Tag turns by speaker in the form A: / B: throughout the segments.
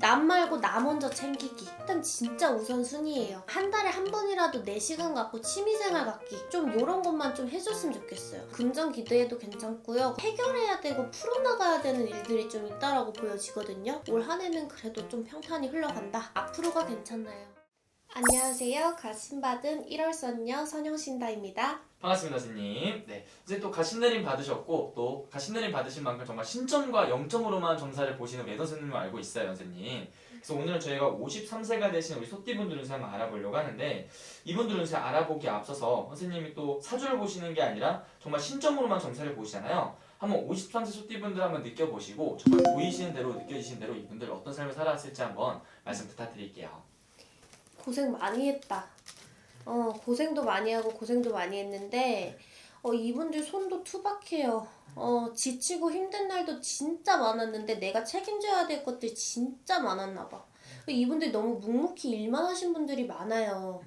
A: 남 말고 나 먼저 챙기기. 일단 진짜 우선순위예요. 한 달에 한 번이라도 내 시간 갖고 취미생활 갖기. 좀 이런 것만 좀 해줬으면 좋겠어요. 금전 기대해도 괜찮고요. 해결해야 되고 풀어나가야 되는 일들이 좀 있다라고 보여지거든요. 올 한 해는 그래도 좀 평탄히 흘러간다. 앞으로가 괜찮나요? 안녕하세요. 가심받은 1월 선녀 선영신다입니다.
B: 반갑습니다, 선생님. 네, 이제 또 가신내림 받으셨고 또 가신내림 받으신 만큼 정말 신점과 0점으로만 점사를 보시는 매던 선생님을 알고 있어요, 선생님. 그래서 오늘은 저희가 53세가 되신 우리 소띠분들 운세 한번 알아보려고 하는데 이분들 운세 알아보기 앞서서 선생님이 또 사주를 보시는 게 아니라 정말 신점으로만 점사를 보시잖아요. 한번 53세 소띠분들 한번 느껴보시고 정말 보이시는 대로 느껴지시는 대로 이분들 어떤 삶을 살아왔을지 한번 말씀 부탁드릴게요.
A: 고생 많이 했다. 어, 고생도 많이 하고 고생도 많이 했는데, 어, 이분들 손도 투박해요. 어, 지치고 힘든 날도 진짜 많았는데 내가 책임져야 될 것들이 진짜 많았나 봐. 이분들 너무 묵묵히 일만 하신 분들이 많아요.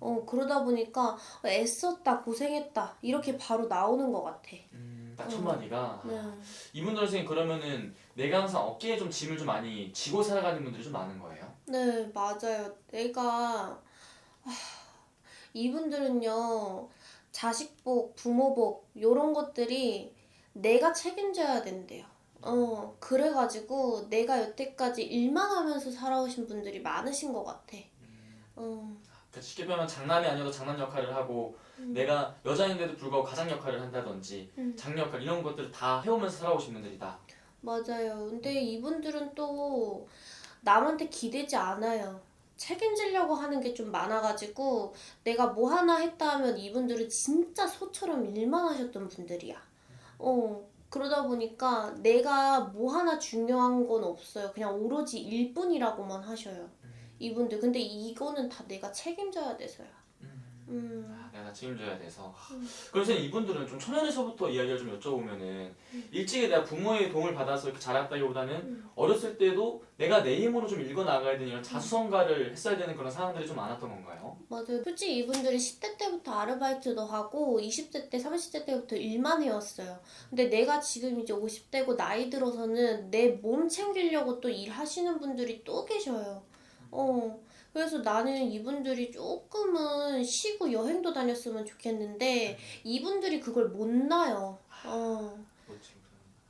A: 어, 그러다 보니까 애썼다, 고생했다. 이렇게 바로 나오는 것 같아.
B: 음, 딱 첫 마디가
A: 네.
B: 이분들 선생님 그러면은 내가 항상 어깨에 좀 짐을 좀 많이 지고 살아가는 분들이 좀 많은 거예요.
A: 네, 맞아요. 내가 아, 이분들은요 자식복, 부모복 요런 것들이 내가 책임져야 된대요. 어 그래가지고 내가 여태까지 일만 하면서 살아오신 분들이 많으신 것 같아. 어,
B: 그러니까 쉽게 보면 장남이 아니어도 장남 역할을 하고
A: 음.
B: 내가 여자인데도 불구하고 가장 역할을 한다든지
A: 음.
B: 장 역할 이런 것들을 다 해오면서 살아오신 분들이다.
A: 맞아요. 근데 이분들은 또 남한테 기대지 않아요. 책임지려고 하는 게 좀 많아가지고 내가 뭐 하나 했다 하면 이분들은 진짜 소처럼 일만 하셨던 분들이야. 어, 그러다 보니까 내가 뭐 하나 중요한 건 없어요. 그냥 오로지 일뿐이라고만 하셔요. 이분들. 근데 이거는 다 내가 책임져야 돼서요. 음,
B: 아, 내가 다 책임져야 돼서.
A: 음.
B: 그래서 이분들은 좀 초년에서부터 이야기를 좀 여쭤보면은 일찍이 내가 부모의 도움을 받아서 이렇게 자랐다기보다는
A: 음.
B: 어렸을 때도 내가 내 힘으로 좀 읽어 나가야 되는 이런 자수성가를 했어야 되는 그런 상황들이 좀 많았던 건가요?
A: 맞아요. 솔직히 이분들이 10대 때부터 아르바이트도 하고 20대 때, 30대 때부터 일만 해왔어요. 근데 내가 지금 이제 50대고 나이 들어서는 내 몸 챙기려고 또 일하시는 분들이 또 계셔요. 어. 그래서 나는 이분들이 조금은 쉬고 여행도 다녔으면 좋겠는데 이분들이 그걸 못 나요. 어.
B: 뭐지?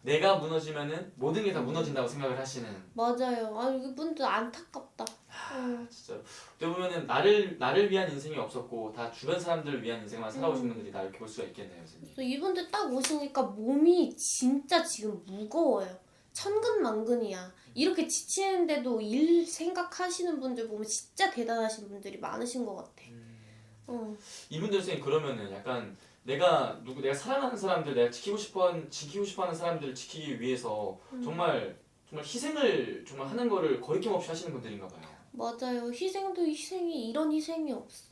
B: 내가 무너지면은 모든 게 다 무너진다고 생각을 하시는
A: 맞아요. 아, 이분들 안타깝다.
B: 아,
A: 어.
B: 진짜 어떻게 보면은 나를 나를 위한 인생이 없었고 다 주변 사람들을 위한 인생만 살아오신
A: 음.
B: 분들이 다 이렇게 볼 수가 있겠네요, 선생님.
A: 그래서 이분들 딱 오시니까 몸이 진짜 지금 무거워요. 천근만근이야. 이렇게 지치는데도 일 생각하시는 분들 보면 진짜 대단하신 분들이 많으신 것 같아. 어,
B: 이분들 선생님 그러면은 약간 내가 누구 내가 사랑하는 사람들 내가 지키고 싶어 지키고 싶어하는 사람들을 지키기 위해서
A: 음.
B: 정말 정말 희생을 정말 하는 거를 거리낌 없이 하시는 분들인가 봐요.
A: 맞아요. 희생도 희생이 이런 희생이 없어.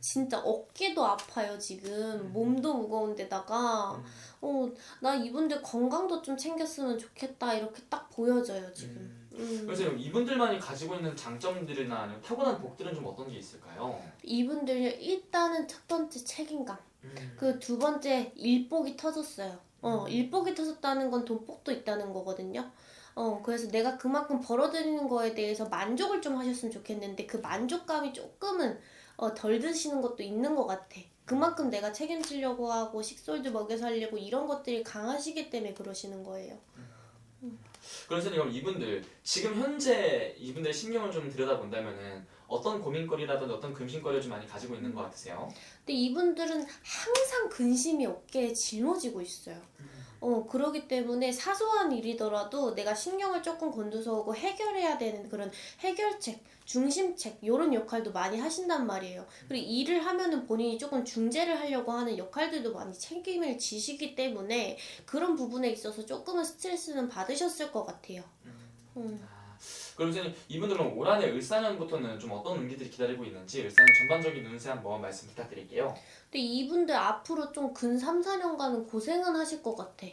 A: 진짜 어깨도 아파요 지금 몸도 무거운데다가 어나 이분들 건강도 좀 챙겼으면 좋겠다 이렇게 딱 보여져요 지금. 음.
B: 그래서 이분들만이 가지고 있는 장점들이나 아니면 타고난 복들은 좀 어떤 게 있을까요?
A: 이분들 일단은 첫 번째 책임감.
B: 음.
A: 그두 번째 일복이 터졌어요. 어,
B: 음.
A: 일복이 터졌다는 건 돈복도 있다는 거거든요. 어, 그래서 내가 그만큼 벌어들이는 거에 대해서 만족을 좀 하셨으면 좋겠는데 그 만족감이 조금은 어, 덜 드시는 것도 있는 것 같아. 그만큼 내가 책임지려고 하고 식솔도 먹여 살리고 이런 것들이 강하시기 때문에 그러시는 거예요.
B: 그래서 그럼 이분들 지금 현재 이분들 신경을 좀 들여다본다면은 어떤 고민거리라든지 어떤 금신거리를 좀 많이 가지고 있는 것 같으세요?
A: 근데 이분들은 항상 근심이 어깨에 짊어지고 있어요. 어, 그러기 때문에 사소한 일이더라도 내가 신경을 조금 곤두서 오고 해결해야 되는 그런 해결책, 중심책, 이런 역할도 많이 하신단 말이에요. 그리고 일을 하면은 본인이 조금 중재를 하려고 하는 역할들도 많이 책임을 지시기 때문에 그런 부분에 있어서 조금은 스트레스는 받으셨을 것 같아요. 음.
B: 아, 그럼 선생님 이분들은 올 한해 을사년부터는 좀 어떤 운기들이 기다리고 있는지 을사년 전반적인 운세 한번 말씀 부탁드릴게요.
A: 근데 이분들 앞으로 좀 근 3, 4년간은 고생은 하실 것 같아.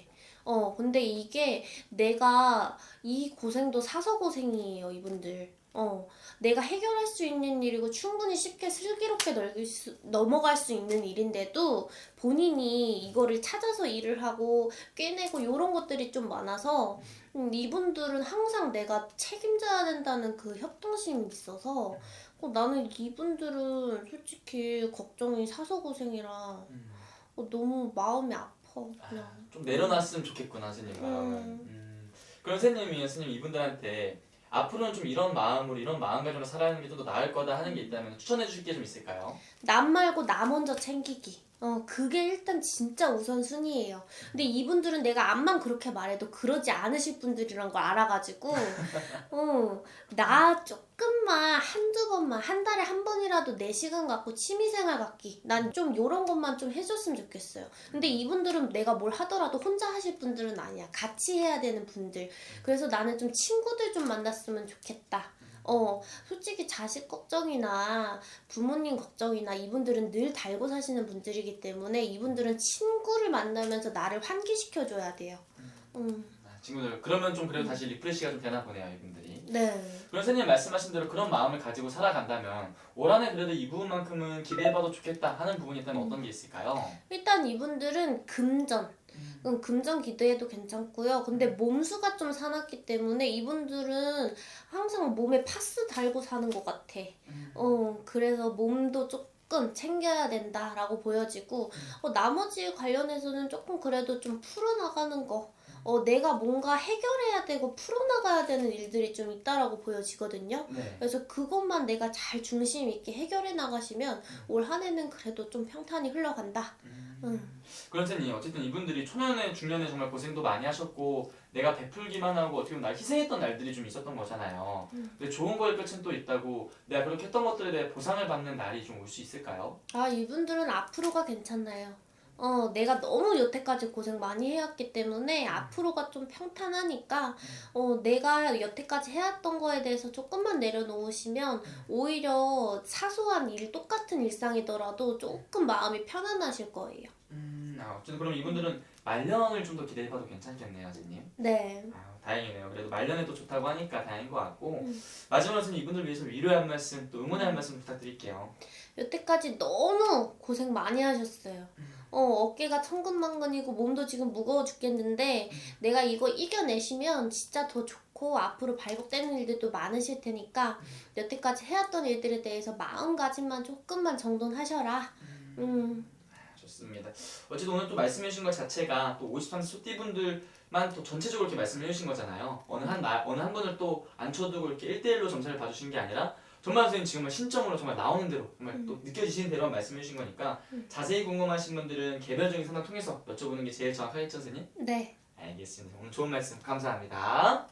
A: 어, 근데 이게 내가 이 고생도 사서 고생이에요, 이분들. 어, 내가 해결할 수 있는 일이고 충분히 쉽게 슬기롭게 넘길 수, 넘어갈 수 있는 일인데도 본인이 이거를 찾아서 일을 하고 꿰내고 이런 것들이 좀 많아서 음, 이분들은 항상 내가 책임져야 된다는 그 협동심이 있어서 어, 나는 이분들은 솔직히 걱정이 사서 고생이라 어, 너무 마음이 아파 그냥.
B: 좀 내려놨으면 좋겠구나 선생님 마음은.
A: 음.
B: 음. 그럼 선생님이 선생님 이분들한테 앞으로는 좀 이런 마음으로 이런 마음가짐으로 살아가는 게 좀 더 나을 거다 하는 게 있다면 추천해 주실 게 좀 있을까요?
A: 남 말고 나 먼저 챙기기. 어, 그게 일단 진짜 우선순위예요. 근데 이분들은 내가 암만 그렇게 말해도 그러지 않으실 분들이란 걸 알아가지고, 어, 나 조금만, 한두 번만, 한 달에 한 번이라도 내 시간 갖고 취미생활 갖기. 난 좀 요런 것만 좀 해줬으면 좋겠어요. 근데 이분들은 내가 뭘 하더라도 혼자 하실 분들은 아니야. 같이 해야 되는 분들. 그래서 나는 좀 친구들 좀 만났으면 좋겠다. 어, 솔직히 자식 걱정이나 부모님 걱정이나 이분들은 늘 달고 사시는 분들이기 때문에 이분들은 친구를 만나면서 나를 환기시켜줘야 돼요. 음,
B: 아, 친구들 그러면 좀 그래도 다시 리프레시가 좀 되나 보네요 이분들이.
A: 네.
B: 그럼 선생님 말씀하신 대로 그런 마음을 가지고 살아간다면 올 한해 그래도 이 부분만큼은 기대해봐도 좋겠다 하는 부분이 있다면 어떤 게 있을까요?
A: 일단 이분들은 금전. 음, 금전 기대해도 괜찮고요. 근데 몸수가 좀 사납기 때문에 이분들은 항상 몸에 파스 달고 사는 것 같아. 어, 그래서 몸도 조금 챙겨야 된다라고 보여지고, 어, 나머지 관련해서는 조금 그래도 좀 풀어나가는 거. 어, 내가 뭔가 해결해야 되고 풀어나가야 되는 일들이 좀 있다라고 보여지거든요.
B: 네.
A: 그래서 그것만 내가 잘 중심 있게 해결해 나가시면 올 한 해는 그래도 좀 평탄히 흘러간다. 음.
B: 그럼 선생님 어쨌든 이분들이 초년에 중년에 정말 고생도 많이 하셨고 내가 베풀기만 하고 어떻게 보면 날 희생했던 날들이 좀 있었던 거잖아요.
A: 음.
B: 근데 좋은 거일 끝은 또 있다고 내가 그렇게 했던 것들에 대해 보상을 받는 날이 좀 올 수 있을까요?
A: 아, 이분들은 앞으로가 괜찮나요? 어, 내가 너무 여태까지 고생 많이 해왔기 때문에 앞으로가 좀 평탄하니까, 어, 내가 여태까지 해왔던 거에 대해서 조금만 내려놓으시면 오히려 사소한 일, 똑같은 일상이더라도 조금 마음이 편안하실 거예요.
B: 음, 아, 어쨌든 그럼 이분들은 말년을 좀 더 기대해봐도 괜찮겠네요, 선생님.
A: 네.
B: 아, 다행이네요. 그래도 말년에도 좋다고 하니까 다행인 것 같고
A: 음.
B: 마지막으로 선생님 이분들 위해서 위로의 한 말씀 또 응원의 한 말씀 부탁드릴게요.
A: 여태까지 너무 고생 많이 하셨어요. 어, 어깨가 천근만근이고 몸도 지금 무거워 죽겠는데 내가 이거 이겨내시면 진짜 더 좋고 앞으로 발복되는 일들도 많으실 테니까 여태까지 해왔던 일들에 대해서 마음가짐만 조금만 정돈하셔라. 음,
B: 좋습니다. 어쨌든 오늘 또 말씀해 주신 것 자체가 또 53세 소띠분들만 또 전체적으로 이렇게 말씀해 주신 거잖아요. 어느 한 나, 어느 한 분을 또 앉혀두고 이렇게 1대1로 점사를 봐주신 게 아니라 정말 선생님 지금은 신점으로 정말 나오는 대로 정말 또 느껴지시는 대로 말씀해 주신 거니까 자세히 궁금하신 분들은 개별적인 상담 통해서 여쭤보는 게 제일 정확하겠죠 선생님?
A: 네.
B: 알겠습니다. 오늘 좋은 말씀 감사합니다.